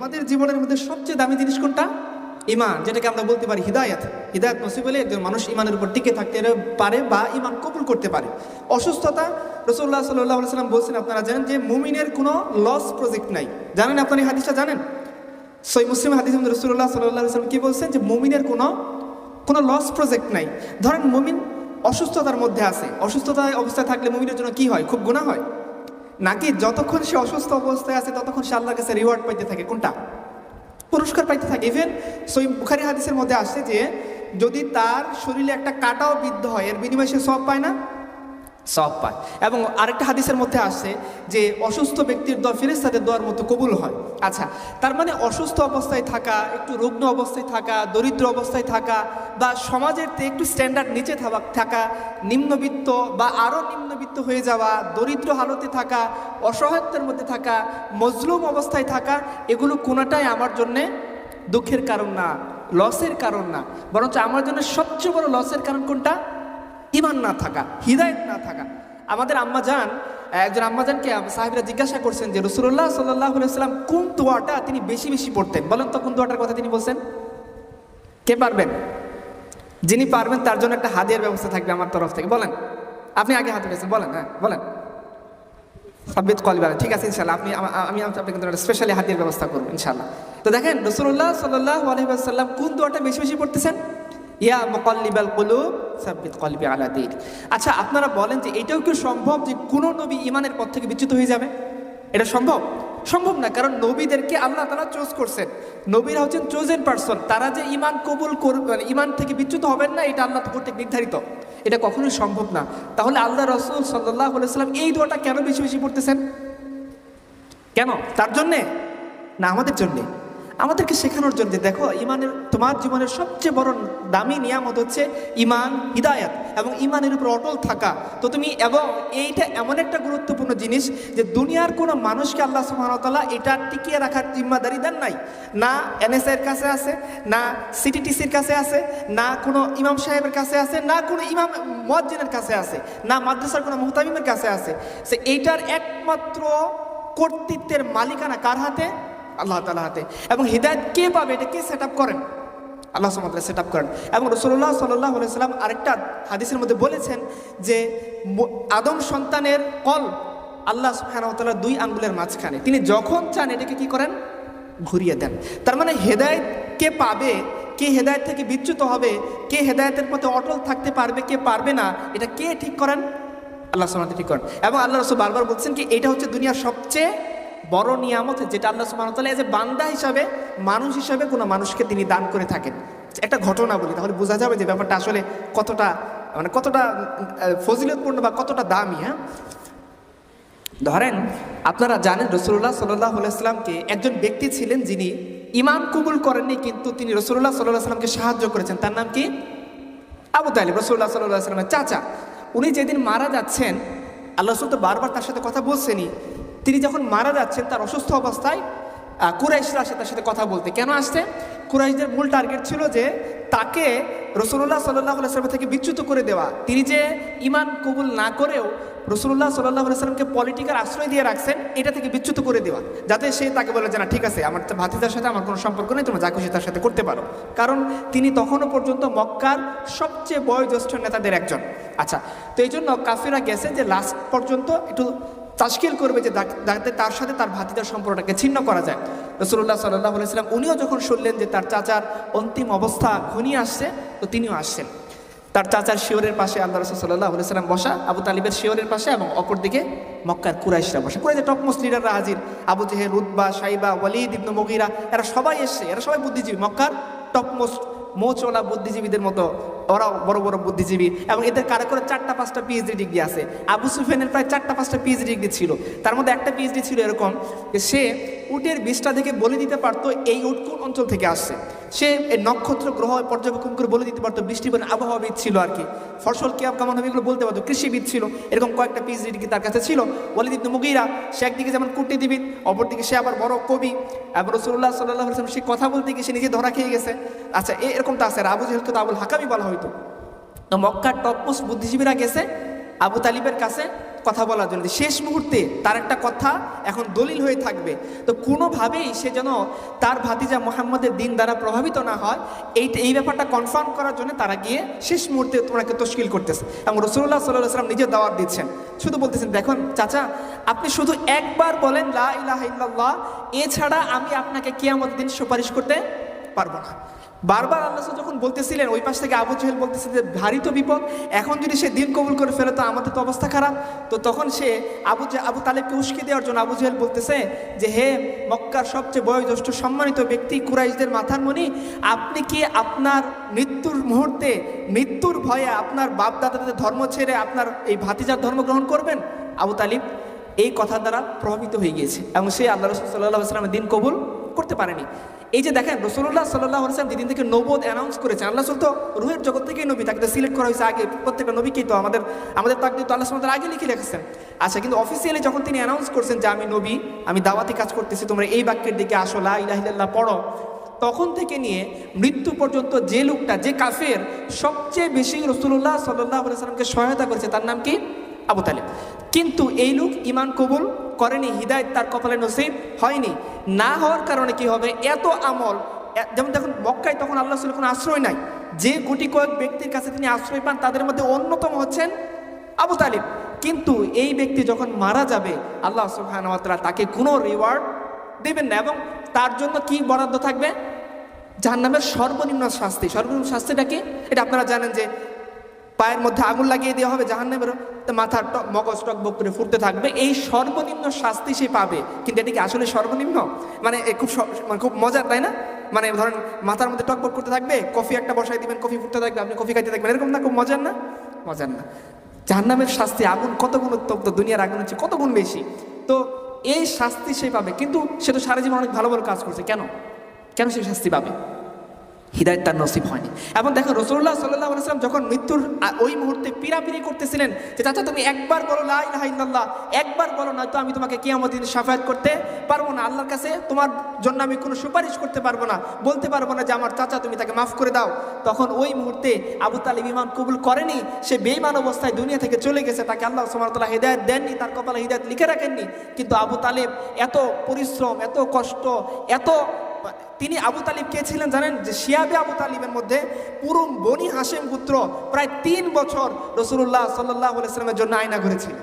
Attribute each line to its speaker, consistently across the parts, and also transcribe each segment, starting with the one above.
Speaker 1: আমাদের জীবনের মধ্যে সবচেয়ে দামি জিনিস কোনটা? ইমান, যেটাকে আমরা বলতে পারি হিদায়ত। হিদায়ত নসিব হলে একজন মানুষ ইমানের উপর টিকে থাকতে পারে বা ইমান কবুল করতে পারে। অসুস্থতা রসুল্লাহ সাল্লাহ সাল্লাম বলছেন, আপনারা জানেন যে মুমিনের কোনো লস প্রজেক্ট নাই। জানেন আপনার এই হাদিসটা জানেন? সই মুসলিম হাদিস রসুল্লাহ সাল্লাহ সাল্লাম কি বলছেন যে মুমিনের কোনো কোনো লস প্রজেক্ট নাই। ধরেন মুমিন অসুস্থতার মধ্যে আছে। অসুস্থতায় অবস্থায় থাকলে মুমিনের জন্য কি হয়? খুব গুণা হয়। নাকি যতক্ষণ সে অসুস্থ অবস্থায় আছে, ততক্ষণ সে আল্লাহর কাছে রিওয়ার্ড পাইতে থাকে? কোনটা? পুরস্কার পাইতে থাকে। ইভেন সই বুখারি হাদিসের মধ্যে আসছে যে, যদি তার শরীরে একটা কাটাও বিদ্ধ হয়, এর বিনিময়ে সে সব পায় না? সব পায়। এবং আরেকটা হাদিসের মধ্যে আসছে যে অসুস্থ ব্যক্তির দোয়া ফেরেস্তাদের দোয়ার মতো কবুল হয়। আচ্ছা তার মানে অসুস্থ অবস্থায় থাকা, একটু রুগ্ন অবস্থায় থাকা, দরিদ্র অবস্থায় থাকা বা সমাজের একটু স্ট্যান্ডার্ড নিচে থাকা- থাকা, নিম্নবিত্ত বা আরও নিম্নবিত্ত হয়ে যাওয়া, দরিদ্র হালতে থাকা, অসহায়ত্বের মধ্যে থাকা, মজলুম অবস্থায় থাকা, এগুলো কোনোটাই আমার জন্যে দুঃখের কারণ না লসের কারণ না। বরঞ্চ আমার জন্য সবচেয়ে বড় লসের কারণ কোনটা? ইমান না থাকা, হৃদায়ত না থাকা। আমাদের আম্মা যান একজন আম্মা জানকে সাহেবরা জিজ্ঞাসা করছেন যে রসুল্লাহ সাল্লাহ সাল্লাম কোন দোয়াটা তিনি বেশি বেশি পড়তেন? বলেন তো কোন দোয়াটার কথা তিনি বলছেন? কে পারবেন? যিনি পারবেন তার জন্য একটা হাদিয়ার ব্যবস্থা থাকবে আমার তরফ থেকে। বলেন। আপনি আগে হাতে পেয়েছেন বলেন হ্যাঁ বলেন। সাব্বিত কলিবার ঠিক আছে ইনশাল্লাহ আপনি আমি আপনাকে স্পেশালি হাতির ব্যবস্থা করব ইনশাল্লাহ তো দেখেন রসুল্লাহ সাল্লাহ আলহিবাসাল্লাম কোন দোয়াটা বেশি বেশি পড়তেছেন? ইয়া মকল্লিবাল কুলুব সাব্বিত কলবি আলা দিন আচ্ছা আপনারা বলেন যে এটাও কি সম্ভব যে কোনো নবী ইমানের পথ থেকে বিচ্যুত হয়ে যাবে? এটা সম্ভব? সম্ভব না, কারণ নবীদেরকে আল্লাহ তারা চোজ করছেন। নবীরা হচ্ছেন চোজেন পার্সন তারা যে ইমান কবুল করবে মানে ইমান থেকে বিচ্যুত হবেন না, এটা আল্লাহ কর্তৃক নির্ধারিত। এটা কখনোই সম্ভব না। তাহলে আল্লাহ রসুল সাল্লাহ সাল্লাম এই দোয়াটা কেন বেশি বেশি পড়তেছেন? কেন? তার জন্যে? না, আমাদের জন্যে? আমাদেরকে শেখানোর জন্য দেখো, ইমানের, তোমার জীবনের সবচেয়ে বড় দামি নিয়ামত হচ্ছে ইমান, হিদায়াত এবং ইমানের উপর অটল থাকা। তো তুমি এবং এইটা এমন একটা গুরুত্বপূর্ণ জিনিস যে দুনিয়ার কোনো মানুষকে আল্লাহ সুহামতাল্লাহ এটা টিকিয়ে রাখার জিম্মাদারি দেন নাই। না এনএসআই এর কাছে আছে, না সিটিটিসির কাছে আছে, না কোনো ইমাম সাহেবের কাছে আছে, না কোনো ইমাম মজ্জিনের কাছে আছে, না মাদ্রাসার কোনো মোহতামিমের কাছে আছে। সে এইটার একমাত্র কর্তৃত্বের মালিকানা কার হাতে? আল্লাহ তালা হাতে। এবং হৃদায়ত কে পাবে? এটা কে সেট আপ করেন? আল্লাহ সামাদা সেট আপ করেন। এবং রসুল্লাহ সাল্লাহ সাল্লাম আরেকটা হাদিসের মধ্যে বলেছেন যে আদম সন্তানের কল আল্লাহ সুহানতাল্লাহ দুই আঙ্গুলের মাঝখানে। তিনি যখন চান এটাকে কি করেন? ঘুরিয়ে দেন। তার মানে হেদায়ত কে পাবে, কে হেদায়ত থেকে বিচ্যুত হবে, কে হেদায়তের পথে অটল থাকতে পারবে, কে পারবে না, এটা কে ঠিক করেন? আল্লাহ সুবহানাহু ঠিক করেন। এবং আল্লাহ রসুল বারবার বলছেন কি, এটা হচ্ছে দুনিয়ার সবচেয়ে বড় নিয়ামত যেটা আল্লাহ সুবহানাহু তাআলা এজ এ বান্দা হিসাবে, মানুষ হিসাবে কোনো মানুষকে তিনি দান করে থাকেন। একটা ঘটনা বলি, তাহলে বোঝা যাবে যে ব্যাপারটা আসলে কতটা মানে কতটা ফজিলতপূর্ণ বা কতটা দামি হ্যাঁ? ধরেন, আপনারা জানেন রসুল্লাহ সাল্লাহ সাল্লামকে একজন ব্যক্তি ছিলেন যিনি ইমান কবুল করেননি, কিন্তু তিনি রসুল্লাহ সাল্লাহ সাল্লামকে সাহায্য করেছেন। তার নাম কি? আবু তালিব রসুল্লাহ সাল্লাহ সাল্লামের চাচা। উনি যেদিন মারা যাচ্ছেন, আল্লাহ রসুল তো বারবার তার সাথে কথা বলছেনই। তিনি যখন মারা যাচ্ছেন, তার অসুস্থ অবস্থায় কুরাইশরা আসে তার সাথে কথা বলতে। কেন আসছে? কুরাইশদের মূল টার্গেট ছিল যে তাকে রসুল্লাহ সাল্লাহ সাল্লাম থেকে বিচ্যুত করে দেওয়া। তিনি যে ইমান কবুল না করেও রসুল্লাহ সাল্লাহ সাল্লামকে পলিটিক্যাল আশ্রয় দিয়ে রাখছেন, এটা থেকে বিচ্যুত করে দেওয়া। যাতে সে তাকে বলে যে, না, ঠিক আছে, আমার তো ভাতিজার সাথে আমার কোনো সম্পর্ক নেই, তোমরা যা খুশি তার সাথে করতে পারো। কারণ তিনি তখনও পর্যন্ত মক্কার সবচেয়ে বয়োজ্যেষ্ঠ নেতাদের একজন। আচ্ছা তো এই জন্য কাফিরা গেছে যে লাস্ট পর্যন্ত একটু তাস্কিল করবে যে যাতে তার সাথে তার ভাতিজার সম্পর্কটাকে ছিন্ন করা যায়। রসুল্লাহ সাল্লাহ সাল্লাম উনিও যখন শুনলেন যে তার চাচার অন্তিম অবস্থা ঘনিয়ে আসছে, তো তিনিও আসছেন। তার চাচার শিওরের পাশে আল্লাহ রসুল সাল্লাহ সাল্লাম বসা, আবু তালিবের শিওরের পাশে এবং অপরদিকে মক্কার কুরাইশরা বসা। কুরাইশের টপমোস্ট লিডাররা হাজির। আবু জেহেল উদ্বা সাইবা ওয়ালিদ ইবনু মগিরা, এরা সবাই এসছে, এরা সবাই বুদ্ধিজীবী। মক্কার টপমোস্ট মোচওয়ালা বুদ্ধিজীবীদের মতো ওরাও বড় বড় বুদ্ধিজীবী এবং এদের কারও করে চারটা, পাঁচটা পিএইচডি ডিগ্রি আছে। আবু সুফিয়ানের প্রায় চারটা, পাঁচটা পিএইচডি ডিগ্রি ছিল। তার মধ্যে একটা পিএইচডি ছিল এরকম যে সে উটের বিষটা থেকে বলে দিতে পারতো, এই উট কোন অঞ্চল থেকে আসছে? সে এই নক্ষত্র গ্রহ পর্যবেক্ষণ করে বলে দিতে পারতো, বৃষ্টি মানে আবহাওয়াবিদ ছিল আর কি। ফসল কেমন কেমন হবে এগুলো বলতে পারতো, কৃষিবিদ ছিল। এরকম কয়েকটা পিএইচডি ডিগ্রি তার কাছে ছিল। ওয়ালিদ ইবনে মুগীরা, সে একদিকে যেমন কুটি কূটনীতিবিদ, অপরদিকে সে আবার বড় কবি। এবং রসুল্লাহ সাল্লাহ সে কথা বলতে গিয়ে সে নিজে ধরা খেয়ে গেছে। আচ্ছা এরকম তো আছে। আবু জেহেলকে তো আবুল হাকামি বলা হয়তো তো মক্কার টপমোস্ট বুদ্ধিজীবীরা গেছে, আবু তালিবের কাছে কথা বলার জন্য। শেষ মুহূর্তে তার একটা কথা এখন দলিল হয়ে থাকবে। তো কোনোভাবেই সে যেন তার ভাতিজা মোহাম্মদের দিন দ্বারা প্রভাবিত না হয় এই এই ব্যাপারটা কনফার্ম করার জন্য তারা গিয়ে শেষ মুহূর্তে তোমাকে তশকিল করতেছে। এবং রসুল্লাহ সাল্লাহ সাল্লাম নিজে দাওয়াত দিচ্ছেন। শুধু বলতেছেন, দেখুন চাচা, আপনি শুধু একবার বলেন, লা ইলাহা ইল্লাল্লাহ, এছাড়া আমি আপনাকে কিয়ামত দিন সুপারিশ করতে পারব না। বারবার আল্লাহ যখন বলতেছিলেন, ওই পাশ থেকে আবু জহেল বলতেছে যে, ভারী তো বিপদ, এখন যদি সে দিন কবুল করে ফেলে, তো আমাদের তো অবস্থা খারাপ। তো তখন সে আবু আবু তালেবকে উস্কে দেওয়ার জন্য আবু জহেল বলতেছে যে, হে মক্কার সবচেয়ে বয়োজ্যেষ্ঠ সম্মানিত ব্যক্তি কুরাইশদের মাথার মনি আপনি কি আপনার মৃত্যুর মুহূর্তে, মৃত্যুর ভয়ে আপনার বাপ দাদাদের ধর্ম ছেড়ে আপনার এই ভাতিজার ধর্ম গ্রহণ করবেন? আবু তালিব এই কথা দ্বারা প্রভাবিত হয়ে গিয়েছে এবং সে আল্লাহ রসুল সাল্লাহ সাল্লামের দিন কবুল করতে পারেনি। এই যে দেখেন রসুল্লাহ সাল্লাহ আসলাম যেদিন থেকে নবদ অ্যানাউন্স করেছেন আল্লাহ রসুল তো রুহের জগৎ থেকেই নবী, তাকে সিলেক্ট করা হয়েছে আগে, প্রত্যেকটা নবীকেই তো আমাদের আমাদের তাকদির তো আল্লাহ সাল্লাহ আগে লিখে রেখেছেন। আচ্ছা কিন্তু অফিসিয়ালি যখন তিনি অ্যানাউন্স করছেন যে আমি নবী, আমি দাওয়াতি কাজ করতেছি, তোমরা এই বাক্যের দিকে আসো, লা ইলাহিল্লাহ পড়ো, তখন থেকে নিয়ে মৃত্যু পর্যন্ত যে লোকটা, যে কাফের, সবচেয়ে বেশি রসুল্লাহ সাল্লাহ সাল্লামকে সহায়তা করেছে, তার নাম কি? আবু তালেব। কিন্তু এই লোক ইমান কবুল করেনি, হৃদায়ত তার কপালে নসিব হয়নি। না হওয়ার কারণে কি হবে? এত আমল যেমন দেখুন, মক্কায় তখন আল্লাহ রসুলের কোনো আশ্রয় নাই। যে গুটি কয়েক ব্যক্তির কাছে তিনি আশ্রয় পান, তাদের মধ্যে অন্যতম হচ্ছেন আবু তালিব। কিন্তু এই ব্যক্তি যখন মারা যাবে, আল্লাহ সুবহান তাকে কোনো রিওয়ার্ড দেবেন না এবং তার জন্য কি বরাদ্দ থাকবে? যার জাহান্নামের সর্বনিম্ন শাস্তি। সর্বনিম্ন শাস্তিটা কি? এটা আপনারা জানেন যে পায়ের মধ্যে আগুন লাগিয়ে দেওয়া হবে জাহান্নামের তো মাথার টক, মগজ টক বক করে ফুটতে থাকবে। এই সর্বনিম্ন শাস্তি সে পাবে। কিন্তু এটা কি আসলে সর্বনিম্ন? মানে খুব মানে খুব মজার, তাই না? মানে ধরেন মাথার মধ্যে টক বক করতে থাকবে, কফি একটা বসাই দিবেন, কফি ফুটতে থাকবে, আপনি কফি খাইতে থাকবেন। এরকম না, খুব মজার না? মজার না। জাহান্নামের শাস্তি, আগুন কত গুণ উত্তপ্ত, দুনিয়ার আগুন হচ্ছে কত গুণ বেশি? তো এই শাস্তি সে পাবে। কিন্তু সে তো সারা জীবন অনেক ভালো ভালো কাজ করছে। কেন? কেন সে শাস্তি পাবে? হৃদায়ত তার নসিব হয়নি। এবং দেখো রসুল্লাহ সাল্লাহ সাল্লাম যখন মৃত্যুর ওই মুহূর্তে পিরাপিরি করতেছিলেন যে, চাচা, তুমি একবার বলো লা একবার বলো, নয়তো আমি তোমাকে কিয়ামত দিন সাফায়াত করতে পারব না। আল্লাহর কাছে তোমার জন্য আমি কোনো সুপারিশ করতে পারব না, বলতে পারব না যে, আমার চাচা, তুমি তাকে মাফ করে দাও। তখন ওই মুহূর্তে আবু তালিব ইমান কবুল করেনি, সে বেইমান অবস্থায় দুনিয়া থেকে চলে গেছে, তাকে আল্লাহ সুমারতলা হৃদায়ত দেননি, তার কপালে হৃদায়ত লিখে রাখেননি। কিন্তু আবু তালেব এত পরিশ্রম, এত কষ্ট, এত তিনি আবু তালিব কে ছিলেন জানেন? যে শিয়াবে আবু তালিবের মধ্যে পুরো বনি হাসেম পুত্র প্রায় তিন বছর রসুল্লাহ সাল্লাহ সাল্লামের জন্য আয়না ঘুরেছিলেন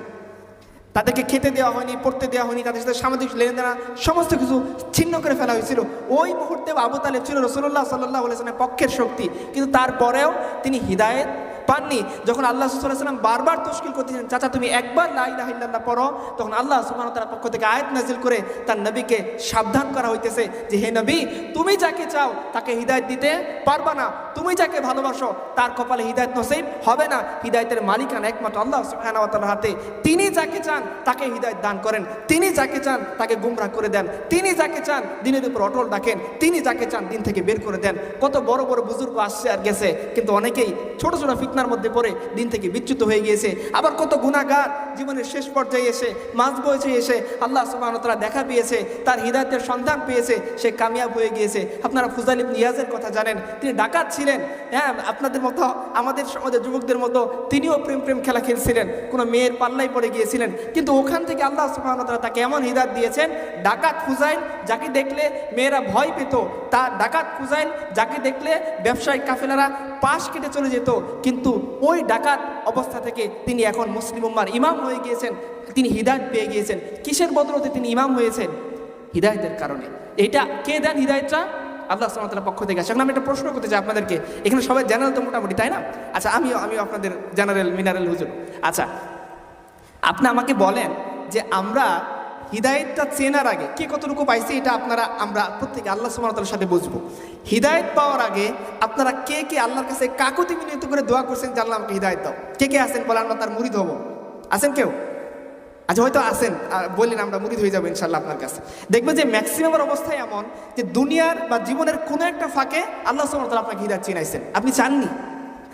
Speaker 1: তাদেরকে খেতে দেওয়া হয়নি, পড়তে দেওয়া হয়নি, তাদের সাথে সামাজিক লেনদেনা, সমস্ত কিছু ছিন্ন করে ফেলা হয়েছিল। ওই মুহূর্তে আবু তালেব ছিল রসুল্লাহ সাল্লাহ সাল্লামের পক্ষের শক্তি। কিন্তু তারপরেও তিনি হৃদায়ত পাননি। যখন আল্লাহ সাল্লাম বারবার তশকিল করতেছেন, চাচা, তুমি একবার লাইলাহিল্লাহ পড়ো। তখন আল্লাহ ওয়া তাআলার পক্ষ থেকে আয়াত নাজিল করে তার নবীকে সাবধান করা হইতেছে যে, হে নবী, তুমি যাকে চাও তাকে হৃদায়ত দিতে পারবা না। তুমি যাকে ভালোবাসো তার কপালে হৃদায়ত নসিব হবে না। হৃদায়তের মালিকানা একমাত্র আল্লাহ সুবহানাহু ওয়া তাআলার হাতে। তিনি যাকে চান তাকে হৃদায়ত দান করেন। তিনি যাকে চান তাকে গুমরাহ করে দেন। তিনি যাকে চান দিনের উপর অটল রাখেন। তিনি যাকে চান দিন থেকে বের করে দেন। কত বড় বড় বুজুর্গ আসছে আর গেছে। কিন্তু অনেকেই ছোট ছোট ফিতনার মধ্যে পড়ে দিন থেকে বিচ্যুত হয়ে গিয়েছে। আবার কত গুণাগার জীবনের শেষ পর্যায়ে এসে, মাঝ বয়সে এসে আল্লাহ সুবাহতলা দেখা পেয়েছে, তার হৃদায়তের সন্ধান পেয়েছে, সে কামিয়াব হয়ে গিয়েছে। আপনারা ফুজাইল ইবনে ইয়াজের কথা জানেন, তিনি ডাকাত ছিলেন। হ্যাঁ আপনাদের মতো, আমাদের সমাজের যুবকদের মতো তিনিও প্রেম প্রেম খেলা খেলছিলেন, কোনো মেয়ের পাল্লাই পড়ে গিয়েছিলেন। কিন্তু ওখান থেকে আল্লাহ সুবাহতলা তাকে এমন হৃদায়ত দিয়েছেন, ডাকাত ফুজাইল যাকে দেখলে মেয়েরা ভয় পেত তা ডাকাত ফুজাইল যাকে দেখলে ব্যবসায়িক কাফেলারা পাশ কেটে চলে যেত, কিন্তু ওই ডাকাত অবস্থা থেকে তিনি এখন মুসলিম উম্মার ইমাম হয়ে গিয়েছেন। তিনি হৃদায়ত পেয়ে গিয়েছেন। কিসের বদলতে তিনি ইমাম হয়েছেন? হৃদায়তের কারণে। এটা কে দেন হৃদায়তটা? আল্লাহ সালামের পক্ষ থেকে। আসে এখন আমি একটা প্রশ্ন করতে চাই আপনাদেরকে। এখানে সবাই জেনারেল তো মোটামুটি, তাই না? আচ্ছা আমিও আমিও আপনাদের জেনারেল, মিনারেল হুজুর। আচ্ছা আপনি আমাকে বলেন যে আমরা হিদায়তটা চেনার আগে, কে কতটুকু পাইছি এটা আপনারা, আমরা প্রত্যেকে আল্লাহ সুমাতার সাথে বুঝব। হিদায়ত পাওয়ার আগে আপনারা কে কে আল্লাহর কাছে কাকুতি মিনিত করে দোয়া করছেন আল্লাহ আমাকে হিদায়ত দাও। কে কে আছেন বলে আমরা তার মুড়িদ হব। আছেন কেউ? আচ্ছা হয়তো আসেন বললেন আমরা মুড়িদ হয়ে যাব ইনশাল্লাহ আপনার কাছে। দেখবেন যে ম্যাক্সিমামের অবস্থায় এমন যে দুনিয়ার বা জীবনের কোনো একটা ফাঁকে আল্লাহ সুমাতাল আপনাকে হিদায়ত চিনাইছেন। আপনি চাননি?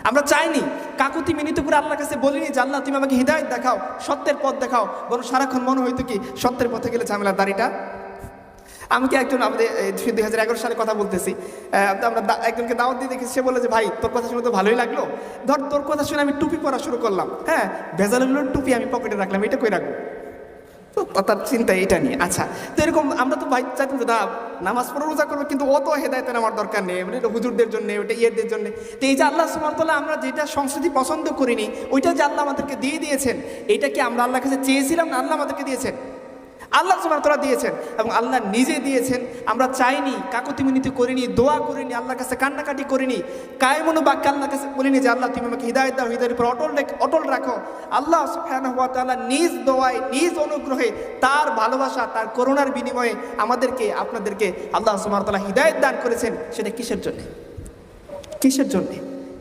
Speaker 1: আমরা চাইনি, কাকুতি মিনিত করে আল্লাহর কাছে বলিনি যে আল্লাহ তুমি আমাকে হৃদায়ত দেখাও, সত্যের পথ দেখাও, বরং সারাক্ষণ মনে হইতো কি সত্যের পথে গেলে ঝামেলার দাড়িটা। আমি কি একজন আমাদের দুই হাজার এগারো সালে কথা বলতেছি। আমরা একজনকে দাওয়াত দিয়ে দেখেছি, সে বলে যে, ভাই, তোর কথা শুনে তো ভালোই লাগল। ধর, তোর কথা শুনে আমি টুপি পরা শুরু করলাম। হ্যাঁ ভেজালগুলোর টুপি আমি পকেটে রাখলাম, এটা কই রাখব? তো তার চিন্তা এটা নিয়ে। আচ্ছা তো এরকম আমরা তো ভাই চাইতাম না, নামাজ পড়ে রোজা করব, কিন্তু অত হেদায়তের আমার দরকার নেই মানে এটা হুজুরদের জন্য, ওটা ইয়েদের জন্য। তো এই যে আল্লাহ সুমতলা আমরা যেটা সংস্কৃতি পছন্দ করিনি, ওইটা যে আল্লাহ আমাদেরকে দিয়ে দিয়েছেন এটা কি আমরা আল্লাহ কাছে চেয়েছিলাম না আল্লাহ আমাদেরকে দিয়েছেন? আল্লাহ সুমতলা দিয়েছেন এবং আল্লাহ নিজে দিয়েছেন। আমরা চাইনি, কাকতি মিনতি করিনি, দোয়া করিনি, আল্লাহর কাছে কান্নাকাটি করিনি, কায়মনো বাক্য আল্লাহর কাছে বলিনি যে, আল্লাহ, তুমি আমাকে হৃদায়ত দাও হৃদয়ের উপর অটল অটল রাখো। আল্লাহ ওয়া তাআলা নিজ দোয়ায়, নিজ অনুগ্রহে তার ভালোবাসা, তার করুণার বিনিময়ে আমাদেরকে, আপনাদেরকে আল্লাহ সুবহানাহু ওয়া তাআলা হৃদায়ত দান করেছেন। সেটা কিসের জন্যে? কিসের জন্য?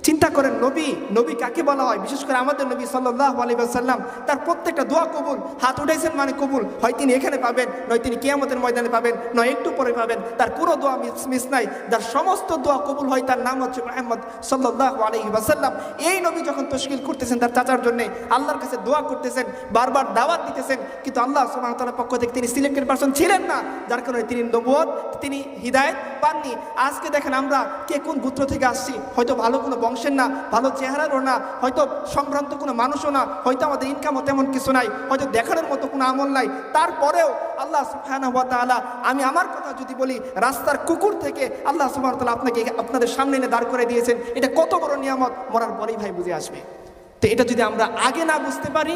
Speaker 1: চিন্তা করেন, নবী নবী কাকে বলা হয়? বিশেষ করে আমাদের নবী সাল্লাহ আলী তার প্রত্যেকটা দোয়া কবুল। হাত উঠাইছেন মানে কবুল। হয় তিনি এখানে পাবেন, নয় তিনি কিয়ামতের ময়দানে পাবেন, নয় একটু পরে পাবেন। তার কোনো দোয়া মিস নাই। যার সমস্ত দোয়া কবুল হয় তার নাম হচ্ছে মোহাম্মদ সাল্লাহ ওয়াসাল্লাম। এই নবী যখন তশকিল করতেছেন তার চাচার জন্য, আল্লাহর কাছে দোয়া করতেছেন, বারবার দাওয়াত দিতেছেন, কিন্তু আল্লাহ সুবাহতালার পক্ষ থেকে তিনি সিলেক্টেড পার্সন ছিলেন না। যার কারণে তিনি নবুয়ত তিনি হৃদায়ত পাননি। আজকে দেখেন আমরা কে কোন গোত্র থেকে আসছি? হয়তো ভালো কোনো বংশের না, ভালো চেহারারও না, হয়তো সম্ভ্রান্ত কোনো মানুষও না, হয়তো আমাদের ইনকামও তেমন কিছু নাই, হয়তো দেখানোর মতো কোনো আমল নাই। তারপরেও আল্লাহ সুবহানাহু তালা আমি আমার কথা যদি বলি, রাস্তার কুকুর থেকে আল্লাহ সুবহানাহু তালা আপনাকে আপনাদের সামনে এনে দাঁড় করে দিয়েছেন। এটা কত বড় নিয়ামত, মরার পরেই ভাই বুঝে আসবে। তো এটা যদি আমরা আগে না বুঝতে পারি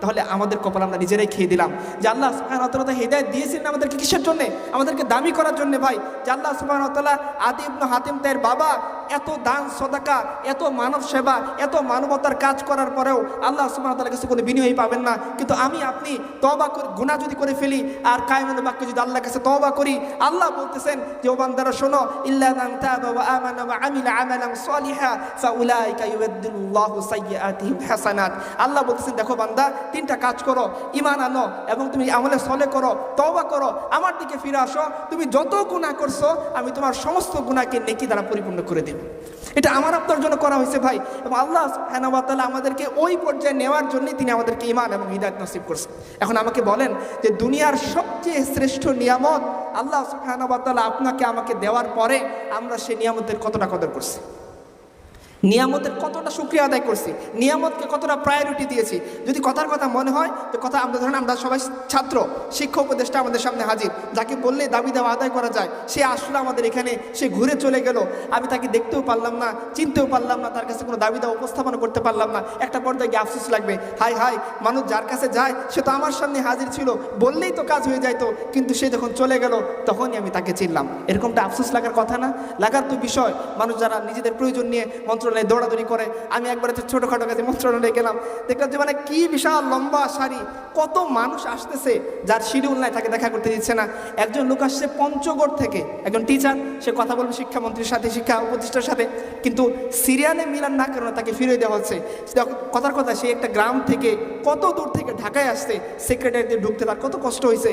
Speaker 1: তাহলে আমাদের কপাল আমরা নিজেরাই খেয়ে দিলাম। যে আল্লাহ তাআলা হেদায়েত দিয়েছেন আমাদেরকে কিসের জন্য? আমাদেরকে দামি করার জন্য ভাই। যে আল্লাহ তাআলা আদি হাতিম তার বাবা এত দান, সদাকা, এত মানব সেবা, এত মানবতার কাজ করার পরেও আল্লাহ তাআলার কাছে কোনো বিনিময় পাবেন না। কিন্তু আমি, আপনি তবা গুনাহ যদি করে ফেলি আর কায়মুল বাক্যে যদি আল্লাহর কাছে তবা করি, আল্লাহ বলতেছেন যে, ও বান্দারা, শোনো আল্লাহ বলতেছেন, দেখো বান্দা তিনটা কাজ করো ইমান আনো এবং তুমি আমলে সলে করো তবা করো, আমার দিকে ফিরে আসো, তুমি যত গুনাহ করছ, আমি তোমার সমস্ত গুণাকে নেকি দ্বারা পরিপূর্ণ করে দেব। এটা আমার আপনার জন্য করা হয়েছে ভাই এবং আল্লাহ ওয়া আমাদেরকে ওই পর্যায়ে নেওয়ার জন্যই তিনি আমাদেরকে ইমান এবং হিদায়ত নসিব করছেন। এখন আমাকে বলেন যে দুনিয়ার সবচেয়ে শ্রেষ্ঠ নিয়ামত আল্লাহ সুবহানাহু আপনাকে আমাকে দেওয়ার পরে আমরা সেই নিয়ামতের কতটা কদর করছি? নিয়ামতের কতটা শুক্রিয়া আদায় করছি? নিয়ামতকে কতটা প্রায়োরিটি দিয়েছি? যদি কথার কথা মনে হয় যে কথা আমরা ধরেন আমরা সবাই ছাত্র শিক্ষা উপদেষ্টা আমাদের সামনে হাজির। যাকে বললে দাবি দেওয়া আদায় করা যায়, সে আসলে আমাদের এখানে, সে ঘুরে চলে গেল। আমি তাকে দেখতেও পারলাম না, চিনতেও পারলাম না, তার কাছে কোনো দাবি দেওয়া উপস্থাপন করতে পারলাম না। একটা পর্যায়ে গিয়ে আফসোস লাগবে হাই হাই মানুষ যার কাছে যায়, সে তো আমার সামনে হাজির ছিল। বললেই তো কাজ হয়ে যাইতো, কিন্তু সে যখন চলে গেল, তখনই আমি তাকে চিনলাম। এরকমটা আফসোস লাগার কথা না? লাগার তো বিষয়, মানুষ যারা নিজেদের প্রয়োজন নিয়ে মন্ত্রণালয়ে দৌড়াদৌড়ি করে। আমি একবার একটা ছোটোখাটো কাছে মন্ত্রণালয়ে গেলাম। দেখলাম যে মানে কি বিশাল লম্বা সারি কত মানুষ আসতেছে যার শিডিউল নাই, তাকে দেখা করতে দিচ্ছে না। একজন লোক আসছে পঞ্চগড় থেকে, একজন টিচার সে কথা বলবে শিক্ষামন্ত্রীর সাথে, শিক্ষা উপদেষ্টার সাথে। কিন্তু সিরিয়ালে মিলান না কারণে তাকে ফিরে দেওয়া হচ্ছে। কথার কথা, সে একটা গ্রাম থেকে, কত দূর থেকে ঢাকায় আসতে সেক্রেটারিতে ঢুকতে তার কত কষ্ট হয়েছে।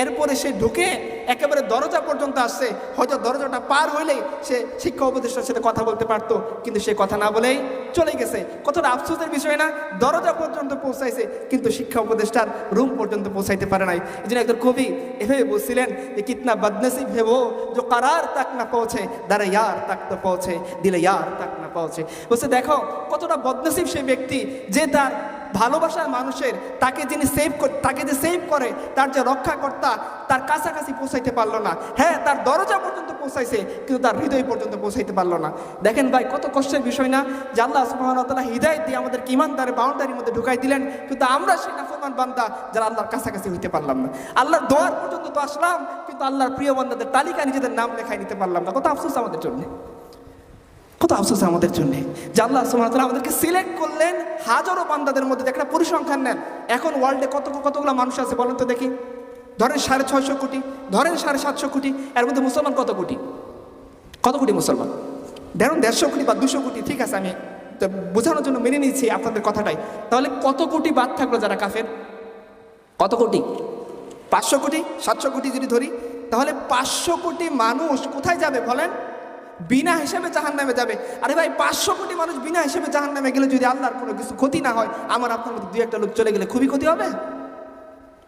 Speaker 1: এরপরে সে ঢুকে একেবারে দরজা পর্যন্ত আসছে। হয়তো দরজাটা পার হইলেই সে শিক্ষা উপদেষ্টার সাথে কথা বলতে পারত, কিন্তু সে কথা না বলেই চলে গেছে। কতটা আফসোসের বিষয় না? দরজা পর্যন্ত পৌঁছাইছে, কিন্তু শিক্ষা উপদেষ্টার রুম পর্যন্ত পৌঁছাইতে পারে নাই। এই জন্য একজন কবি এভাবে বলছিলেন যে, কিতনা বদনসিব হেবো যে কারার তাক না পৌঁছে দাঁড়া ইয়ার তাক না পৌঁছে, দিলে ইয়ার তাক না পৌঁছে। বলছে, দেখো, কতটা বদনসিব সেই ব্যক্তি যে তার ভালোবাসার মানুষের, তাকে যিনি সেভ তাকে যে সেভ করে, তার যে রক্ষাকর্তা, তার কাছাকাছি পৌঁছাইতে পারল না। হ্যাঁ তার দরজা পর্যন্ত পৌঁছাইছে, কিন্তু তার হৃদয় পর্যন্ত পৌঁছাইতে পারল না। দেখেন ভাই, কত কষ্টের বিষয় না যে আল্লাহ সুবাহতালা হৃদয় দিয়ে আমাদের ইমানদারের বাউন্ডারির মধ্যে ঢুকাই দিলেন, কিন্তু আমরা সেই নাফরমান বান্দা যারা আল্লাহর কাছাকাছি হইতে পারলাম না। আল্লাহর দোয়ার পর্যন্ত তো আসলাম, কিন্তু আল্লাহর প্রিয় বান্দাদের তালিকা নিজেদের নাম লেখাই নিতে পারলাম না। কত আফসোস আমাদের জন্য। কত আফসোস আমাদের জন্যে যে আল্লাহ আমাদেরকে সিলেক্ট করলেন হাজারো বান্দাদের মধ্যে একটা পরিসংখ্যান নেন। এখন ওয়ার্ল্ডে কত কতগুলো মানুষ আছে বলেন তো দেখি। ধরেন সাড়ে ছয়শো কোটি, ধরেন সাড়ে সাতশো কোটি, এর মধ্যে মুসলমান কত কোটি? কত কোটি মুসলমান? ধরুন দেড়শো কোটি বা দুশো কোটি, ঠিক আছে, আমি তো বোঝানোর জন্য মেনে নিচ্ছি আপনাদের কথাটাই। তাহলে কত কোটি বাদ থাকল যারা কাফের? কত কোটি? পাঁচশো কোটি, সাতশো কোটি যদি ধরি, তাহলে পাঁচশো কোটি মানুষ কোথায় যাবে বলেন? বিনা হিসেবে জাহান নামে যাবে। আরে ভাই, পাঁচশো কোটি মানুষ বিনা হিসেবে জাহান নামে গেলে যদি আল্লাহর কোনো কিছু ক্ষতি না হয়, আমার আপনার মধ্যে দুই একটা লোক চলে গেলে খুবই ক্ষতি হবে?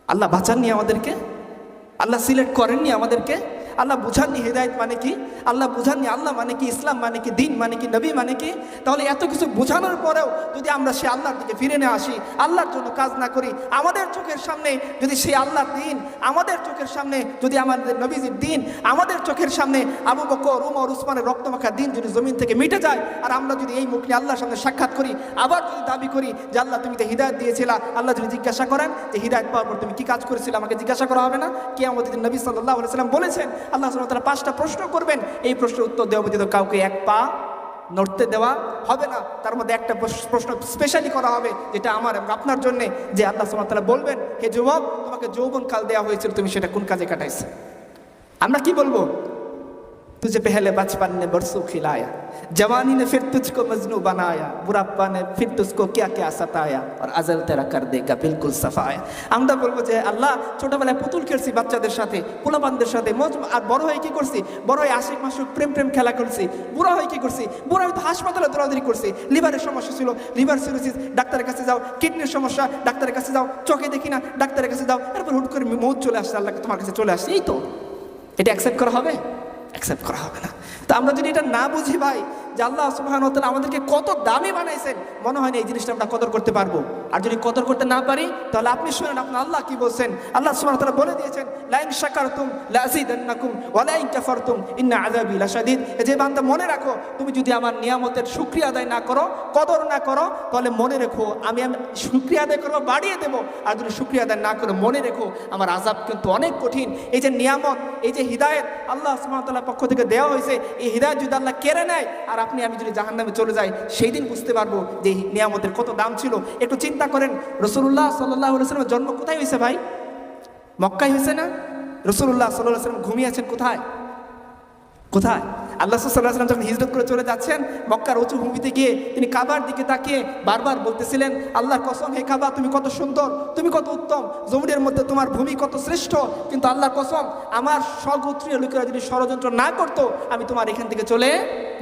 Speaker 1: আল্লাহ বাঁচাননি আমাদেরকে? আল্লাহ সিলেক্ট করেননি আমাদেরকে? আল্লাহ বুঝাননি হেদায়ত মানে কি? আল্লাহ বুঝাননি আল্লাহ মানে কি? ইসলাম মানে কি? দিন মানে কি? নবী মানে কি? তাহলে এত কিছু বোঝানোর পরেও যদি আমরা সে আল্লাহর দিকে ফিরে না আসি, আল্লাহর জন্য কাজ না করি, আমাদের চোখের সামনে যদি সেই আল্লাহর দিন, আমাদের চোখের সামনে যদি আমাদের নবীজির দিন, আমাদের চোখের সামনে আবু বকর, উমর, উসমানের রক্তমাখা দিন যদি জমিন থেকে মিটে যায়, আর আমরা যদি এই মুখ নিয়ে আল্লাহর সামনে সাক্ষাৎ করি, আবার যদি দাবি করি যে আল্লাহ তুমি তো হৃদায়ত দিয়েছিলা, আল্লাহ যদি জিজ্ঞাসা করেন যে হৃদায়ত পাওয়ার পর তুমি কি কাজ করেছিলে? আমাকে জিজ্ঞাসা করা হবে না? কে আমাদের নবী সাল্লাহ সাল্লাম বলেছেন আল্লাহ সাল্লাহ তারা পাঁচটা প্রশ্ন করবেন। এই প্রশ্নের উত্তর দেওয়া ব্যতীত কাউকে এক পা নড়তে দেওয়া হবে না। তার মধ্যে একটা প্রশ- প্রশ্ন স্পেশালি করা হবে, যেটা আমার আপনার জন্যে, যে আল্লাহ সাল্লাহ তালা বলবেন, হে যুবক, তোমাকে যৌবন কাল দেওয়া হয়েছিল, তুমি সেটা কোন কাজে কাটাইছে? আমরা কি বলব? तुझे पहले बचपन ने बरसों खिलाया जवानी ने फिर तुझको मजनू बनाया बुढ़ापा ने फिर तुझको क्या क्या सताया और अजल तेरा कर देगा बिल्कुल सफाया আমরা বলবো যে আল্লাহ ছোটবেলায় পুতুল খেলছি বাচ্চাদের সাথে পোলাপানদের সাথে মজ আর বড় হয়ে কি করছি বড় হয়ে আশিক মাসুক প্রেম প্রেম খেলা করছি বুড়া হয়ে কি করছি বুড়া হয়ে তো হাসপাতালে দৌড়াদৌড়ি করছি লিভারের সমস্যা ছিল লিভার সিরোসিস ডাক্তারের কাছে যাও কিডনির সমস্যা ডাক্তারের কাছে যাও চোখে দেখি না ডাক্তারের কাছে যাও এরপর হুট করে মৌত চলে আসছে আল্লাহকে তোমার কাছে চলে আসছে এই তো এটা অ্যাকসেপ্ট করা হবে অ্যাকসেপ্ট করা হবে না। তো আমরা যদি এটা না বুঝি ভাই যে আল্লাহ সুবাহান আমাদেরকে কত দামি বানাইছেন, মনে হয় না এই জিনিসটা আমরা কদর করতে পারব। আর যদি কদর করতে না পারি, তাহলে আপনি শুনেন আপনার আল্লাহ কি বলছেন? আল্লাহ সুবাহ তালা বলে দিয়েছেন, লাইন শাকারতুম লাজিদান্নাকুম ওয়ালাইন কাফারতুম ইন্না আযাবি লাশাদীদ। যে বান্দা মনে রাখো, তুমি যদি আমার নিয়ামতের শুকরিয়া আদায় না করো, কদর না করো, তাহলে মনে রেখো, আমি আমি শুকরিয়া আদায় করব, বাড়িয়ে দেবো। আর যদি শুকরিয়া আদায় না করো, মনে রেখো, আমার আজাব কিন্তু অনেক কঠিন। এই যে নিয়ামত, এই যে হিদায়ত, আল্লাহ সুবহানাহু পক্ষ থেকে দেওয়া হয়েছে, এই হিদায়ত যদি আল্লাহ কেড়ে নেয়, আর আপনি, আমি যদি জাহান নামে চলে যাই সেই দিন বুঝতে পারব যে নিয়ামতের কত দাম ছিল। একটু চিন্তা করেন রসুল্লাহ সাল্লাহ সাল্লামের জন্ম কোথায় হয়েছে ভাই? মক্কায় হয়েছে না? রসুল্লাহ সাল্লাহ সাল্লাম ঘুমিয়েছেন কোথায়? কোথায়? আল্লাহ সাল্লাম যখন হিজরত করে চলে যাচ্ছেন, মক্কার উঁচু ভূমিতে গিয়ে তিনি কাবার দিকে তাকিয়ে বারবার বলতেছিলেন, আল্লাহর কসম, হে কাবা, তুমি কত সুন্দর, তুমি কত উত্তম, জমিনের মধ্যে তোমার ভূমি কত শ্রেষ্ঠ, কিন্তু আল্লাহর কসম, আমার স্বগোত্রীয় লোকেরা যদি ষড়যন্ত্র না করতো, আমি তোমার এখান থেকে চলে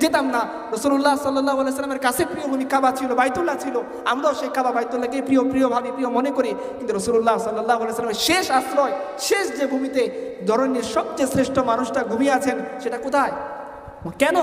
Speaker 1: যেতাম না। রসুল্লাহ সাল্লাহ সাল্লামের কাছে প্রিয় ভূমি কাবা ছিল, বাইতুল্লাহ ছিল। আমরাও সেই কাবা বাইতুল্লাহকে প্রিয় প্রিয় ভাবি, প্রিয় মনে করি। কিন্তু রসুল্লাহ সাল্লাহ সাল্লামের শেষ আশ্রয়, শেষ যে ভূমিতে ধরনের সবচেয়ে শ্রেষ্ঠ মানুষটা ঘুমিয়ে আছেন, সেটা কোথায়? কেন?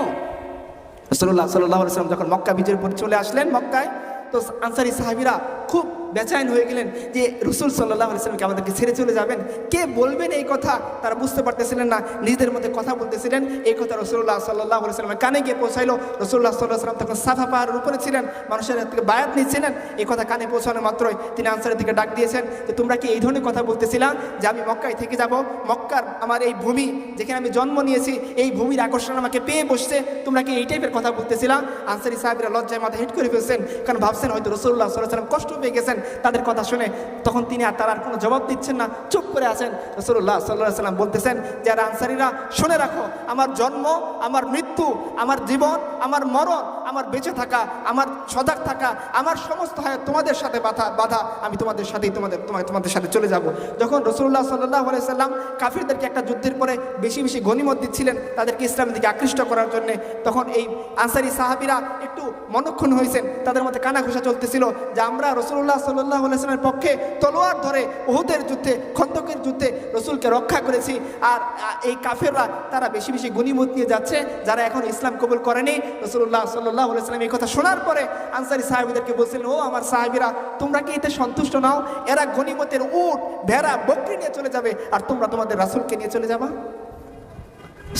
Speaker 1: রসুল্লাহ সাল্লাহ সাল্লাম যখন মক্কা বিজয়ের পর চলে আসলেন মক্কায়, তো আনসারি সাহাবিরা খুব বেচাইন হয়ে গেলেন যে রসুল সাল্লাহ আলাইসালামকে আমাদেরকে ছেড়ে চলে যাবেন। কে বলবেন এই কথা? তারা বুঝতে পারতেছিলেন না, নিজেদের মধ্যে কথা বলতেছিলেন। এই কথা রসুল্লাহ সাল্লাহ আলাইসালামের কানে গিয়ে পৌঁছাইলো। রসুল্লাহ সাল্লাহ সাল্লাম তখন সাফা পাহাড়ের উপরে ছিলেন, মানুষের থেকে বায়াত নিচ্ছিলেন। এই কথা কানে পৌঁছানো মাত্রই তিনি আনসারের দিকে ডাক দিয়েছেন যে, তোমরা কি এই ধরনের কথা বলতেছিলাম যে আমি মক্কায় থেকে যাব? মক্কার আমার এই ভূমি যেখানে আমি জন্ম নিয়েছি, এই ভূমির আকর্ষণ আমাকে পেয়ে বসছে। তোমরা কি এই টাইপের কথা বলতেছিলাম আনসারি সাহেবরা লজ্জায় মাথা হিট করে ফেলছেন, কারণ ভাবছেন হয়তো রসুল্লাহ সাল্লাহ সাল্লাম কষ্ট পেয়ে গেছেন। তাদের কথা শুনে তখন তিনি আর তার আর কোনো জবাব দিচ্ছেন না। চুপ করে আছেন। রসুল্লাহ সাল্লাহ সাল্লাম বলতেছেন যারা আনসারিরা, শুনে রাখো, আমার জন্ম, আমার মৃত্যু, আমার জীবন, আমার মরণ, আমার বেঁচে থাকা, আমার সজাগ থাকা, আমার সমস্ত হায়াত তোমাদের সাথে বাধা বাধা, আমি তোমাদের সাথেই তোমাদের তোমার তোমাদের সাথে চলে যাব। যখন রসুল্লাহ সাল্লাহ সাল্লাম কাফিরদেরকে একটা যুদ্ধের পরে বেশি বেশি গণিমত দিচ্ছিলেন তাদেরকে ইসলামের দিকে আকৃষ্ট করার জন্য, তখন এই আনসারি সাহাবিরা একটু মনক্ষণ হয়েছেন। তাদের মধ্যে কানাঘুষা চলতেছিল যে, আমরা রসুল্লাহ সাল্লাহ পক্ষে তলোয়ার ধরে ওহুদের যুদ্ধে, খন্দকের যুদ্ধে রসুলকে রক্ষা করেছি। আর এই কাফেররা তারা বেশি বেশি গণিমত নিয়ে যাচ্ছে, যারা এখন ইসলাম কবুল করেনি। রসুল্লাহ সাল্লাহ সাল্লাম এই কথা শোনার পরে আনসারি সাহেবদেরকে বলছিলেন, ও আমার সাহাবিরা, তোমরা কি এতে সন্তুষ্ট নাও? এরা গণিমতের উট, ভেড়া, বকরি নিয়ে চলে যাবে, আর তোমরা তোমাদের রাসুলকে নিয়ে চলে যাবা?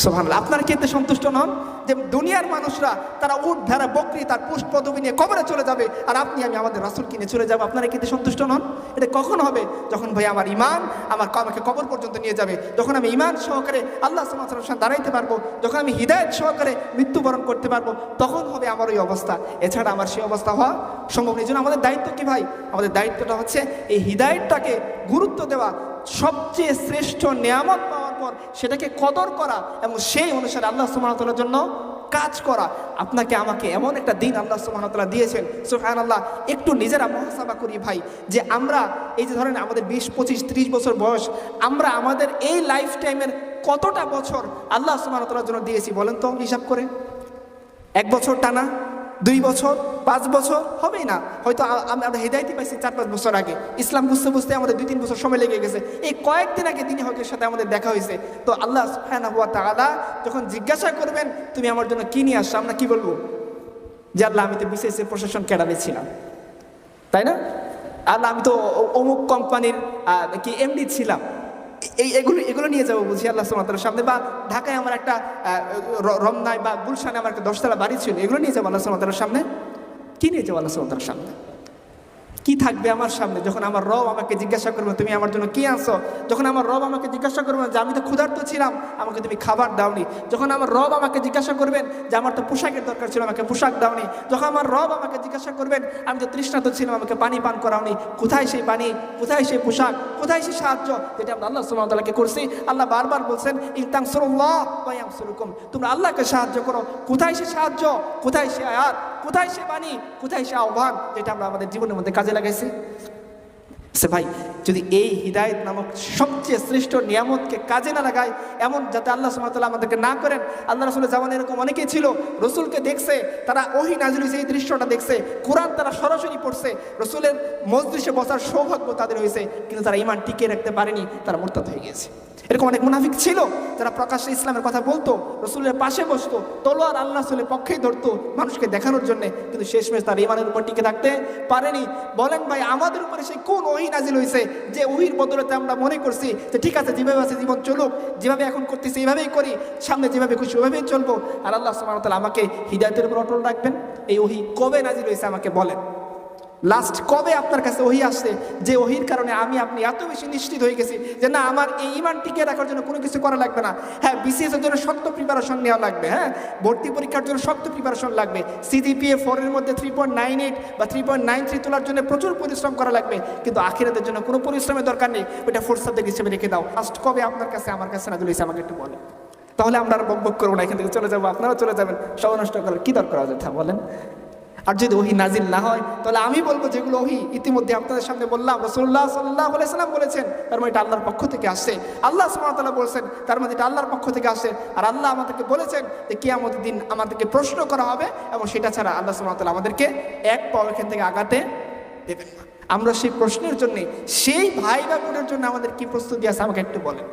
Speaker 1: সোহান আপনারা কি সন্তুষ্ট নন? যে দুনিয়ার মানুষরা, তারা উঠ ভেড়া, বকরি, তার পুষ্ট পদবি নিয়ে কবরে চলে যাবে, আর আপনি, আমি আমাদের রাসুল কিনে চলে যাব। আপনারা কি সন্তুষ্ট নন? এটা কখন হবে? যখন ভাই আমার ইমান আমার আমাকে কবর পর্যন্ত নিয়ে যাবে। যখন আমি ইমান সহকারে আল্লাহ সাথে দাঁড়াইতে পারব, যখন আমি হৃদায়ত সহকারে মৃত্যুবরণ করতে পারব, তখন হবে আমার ওই অবস্থা। এছাড়া আমার সেই অবস্থা হওয়া সম্ভব নেই জন্য আমাদের দায়িত্ব কি ভাই? আমাদের দায়িত্বটা হচ্ছে এই হৃদায়তটাকে গুরুত্ব দেওয়া সবচেয়ে শ্রেষ্ঠ নিয়ামত পাওয়ার পর সেটাকে কদর করা এবং সেই অনুসারে আল্লাহ সুমানতলার জন্য কাজ করা। আপনাকে আমাকে এমন একটা দিন আল্লাহ সুমানতলা দিয়েছেন সুহান আল্লাহ একটু নিজেরা মহাসাবা করি ভাই, যে আমরা এই যে ধরেন আমাদের বিশ, পঁচিশ, ত্রিশ বছর বয়স, আমরা আমাদের এই লাইফ টাইমের কতটা বছর আল্লাহ সুমানতলার জন্য দিয়েছি বলেন তো হিসাব করে? এক বছর টানা? দুই বছর, পাঁচ বছর, হবেই না। হয়তো আমরা হেদায়তি পাইছি চার পাঁচ বছর আগে। ইসলাম বুঝতে বুঝতে আমাদের দুই তিন বছর সময় লেগে গেছে। এই কয়েকদিন আগে তিনি হকের সাথে আমাদের দেখা হয়েছে। তো আল্লাহ সুবহানাহু ওয়া তাআলা যখন জিজ্ঞাসা করবেন, তুমি আমার জন্য কি নিয়ে আসছো? আমরা কী বলব? যে আল্লাহ, আমি তো বিসিএস প্রশাসন ক্যাডারে ছিলাম। তাই না? আল্লাহ, আমি তো অমুক কোম্পানির কি এমডি ছিলাম। এই, এগুলো এগুলো নিয়ে যাব বুঝি আল্লাহ সুমাতার সামনে। বা ঢাকায় আমার একটা রমনায় বা গুলশানে আমার একটা দশতলা বাড়ি ছিল, এগুলো নিয়ে যাব আল্লাহ সুমাতার সামনে। কী নিয়ে যাব আল্লাহ সুমাতার সামনে? কি থাকবে আমার সামনে? যখন আমার রব আমাকে জিজ্ঞাসা করবে, তুমি আমার জন্য কি আনছো? যখন আমার রব আমাকে জিজ্ঞাসা করবেন যে আমি তো ক্ষুধার্ত ছিলাম, আমাকে তুমি খাবার দাওনি। যখন আমার রব আমাকে জিজ্ঞাসা করবেন যে আমার তো পোশাকের দরকার ছিল, আমাকে পোশাক দাওনি। যখন আমার রব আমাকে জিজ্ঞাসা করবেন আমি তো তৃষ্ণাত ছিলাম, আমাকে পানি পান করাওনি। কোথায় সেই পানি? কোথায় সেই পোশাক? কোথায় সেই সাহায্য? যেটা আমরা আল্লাহ সুমতাল্লাহকে করছি। আল্লাহ বারবার বলছেন ইনতাং সরুল্লাহ সুরুকুম তোমরা আল্লাহকে সাহায্য করো। কোথায় সে সাহায্য? কোথায় সে আয়াত? কোথায় সে বাণী? কোথায় সে আহ্বান? যেটা আমরা আমাদের জীবনের মধ্যে কাজে লাগাইছি? সে ভাই, যদি এই হিদায়ত নামক সবচেয়ে শ্রেষ্ঠ নিয়ামতকে কাজে না লাগায়, এমন যাতে আল্লাহ সুমতাল্লাহ আমাদেরকে না করেন, আল্লাহ রসুলের যেমন এরকম অনেকেই ছিল, রসুলকে দেখছে, তারা ওহি নাজিল হয়েছে, এই দৃশ্যটা দেখছে, কোরআন তারা সরাসরি পড়ছে, রসুলের মজলিসে বসার সৌভাগ্য তাদের হয়েছে, কিন্তু তারা ইমান টিকিয়ে রাখতে পারেনি, তারা মোরতাদ হয়ে গিয়েছে এরকম অনেক মুনাফিক ছিল, যারা প্রকাশ্যে ইসলামের কথা বলতো, রসুলের পাশে বসতো, তলোয়ার আল্লাহ রসুলের পক্ষেই ধরতো মানুষকে দেখানোর জন্য, কিন্তু শেষমেশ তারা ইমানের উপর টিকে থাকতে পারেনি। বলেন ভাই, আমাদের উপরে সেই কোন ওহি নাজিল হয়েছে যে ওহির বদলতে আমরা মনে করছি যে ঠিক আছে, যেভাবে আছে জীবন চলুক, যেভাবে এখন করতেছি এইভাবেই করি, সামনে যেভাবে খুশি ওইভাবেই চলবো। আর আল্লাহ সুবহানাহু আমাকে হৃদায়তের উপর অটল রাখবেন। এই ওহি কবে নাজিল হয়েছে আমাকে বলেন। লাস্ট কবে আপনার কাছে ওহি আসছে যে ওহির কারণে আমি আপনি এত বেশি নিশ্চিত হয়ে গেছি যে না, আমার এই ইমান টিকে রাখার জন্য কোনো কিছু করা লাগবে না। হ্যাঁ বিসিএস এর জন্য শক্ত প্রিপারেশন নেওয়া লাগবে হ্যাঁ? ভর্তি পরীক্ষার জন্য শক্ত প্রিপারেশন লাগবে। সিজিপিএ ফোরের মধ্যে থ্রি পয়েন্ট নাইন এইট বা থ্রি পয়েন্ট নাইন থ্রি তোলার জন্য প্রচুর পরিশ্রম করা লাগবে। কিন্তু আখিরাতের জন্য কোনো পরিশ্রমের দরকার নেই। ওইটা ফোর্থ সাবজেক্ট হিসেবে রেখে দাও। লাস্ট কবে আপনার কাছে আমার কাছে না দিলেছে আমাকে একটু বলেন। তাহলে আমরা আর বক বক করব না, এখান থেকে চলে যাব, আপনারাও চলে যাবেন। সব নষ্ট করার কি দরকার অযথা বলেন। আর যদি ওহি নাজিল না হয়, তাহলে আমি বলব যেগুলো ওহি ইতিমধ্যে আপনাদের সামনে বললাম। রসুল্লাহ সাল্লাহ সাল্লাম বলেছেন, তার মানে এটা আল্লাহর পক্ষ থেকে আসছে। আল্লাহ সুমাতাল্লাহ বলছেন, তার মধ্যে এটা আল্লাহর পক্ষ থেকে আসছে। আর আল্লাহ আমাদেরকে বলেছেন যে কে আমাদের দিন আমাদেরকে প্রশ্ন করা হবে এবং সেটা ছাড়া আল্লাহ সুমাতাল্লাহ আমাদেরকে এক পাও এখান থেকে আগাতে দেবেন আমরা সেই প্রশ্নের জন্যে, সেই ভাই বা বোনের জন্য আমাদের কি প্রস্তুতি আছে আমাকে একটু বলেন।